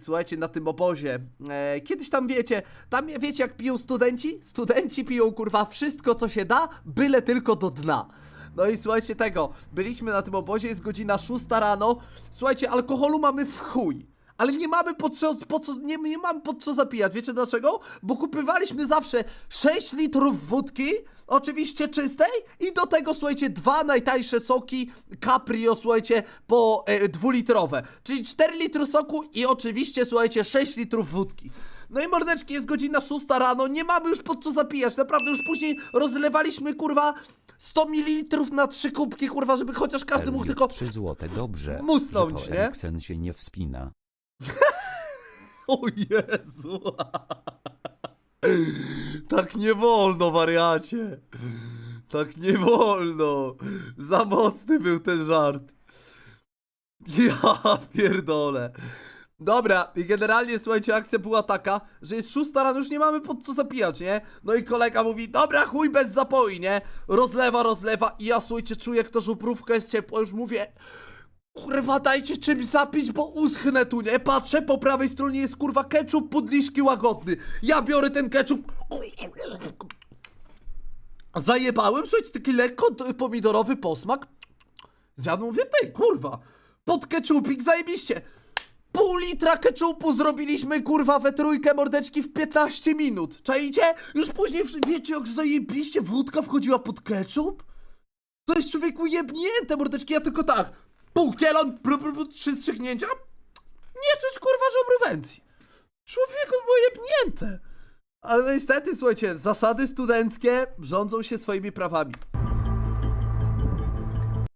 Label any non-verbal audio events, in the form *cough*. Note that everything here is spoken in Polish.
Słuchajcie, na tym obozie. E, kiedyś tam wiecie, tam wiecie jak piją studenci? Studenci piją kurwa wszystko co się da, byle tylko do dna. No i słuchajcie tego, byliśmy na tym obozie, jest godzina 6 rano. Słuchajcie, alkoholu mamy w chuj. Ale nie mamy po co, po co nie, nie mamy po co zapijać. Wiecie dlaczego? Bo kupywaliśmy zawsze 6 litrów wódki, oczywiście czystej, i do tego, słuchajcie, dwa najtańsze soki Caprio, słuchajcie, po e, dwulitrowe. Czyli 4 litry soku i oczywiście, słuchajcie, 6 litrów wódki. No i mordeczki, jest godzina 6 rano, nie mamy już po co zapijać. Naprawdę już później rozlewaliśmy, kurwa, 100 ml na trzy kubki, kurwa, żeby chociaż każdy mógł tylko 3 złote, dobrze. musnąć, że nie? Eriksen się nie wspina. *laughs* O Jezu. Tak nie wolno, wariacie. Tak nie wolno. Za mocny był ten żart. Ja pierdolę. Dobra, i generalnie słuchajcie, akcja była taka, że jest szósta rano, już nie mamy pod co zapijać, nie? No i kolega mówi, dobra, chuj bez zapoi, nie? Rozlewa, rozlewa i ja słuchajcie, czuję jak ta żubrówka jest ciepła, już mówię, Kurwa, dajcie czymś zapić, bo uschnę tu, nie? Patrzę, po prawej stronie jest kurwa ketchup podliszki łagodny. Ja biorę ten ketchup. Zajebałem, słuchajcie, taki lekko pomidorowy posmak. Zjadłem, mówię, tej, kurwa, pod ketchupik zajebiście. Pół litra ketchupu zrobiliśmy, kurwa, we trójkę mordeczki w 15 minut. Czajcie? Już później, wiecie, jak zajebiście wódka wchodziła pod ketchup? To jest człowieku jebnięte, mordeczki, ja tylko tak. Pół kielon, blu, blu, blu, trzy strzyknięcia. Nie czuć, kurwa, żobrowencji. Człowieku, było jebnięte. Ale niestety, słuchajcie, zasady studenckie rządzą się swoimi prawami.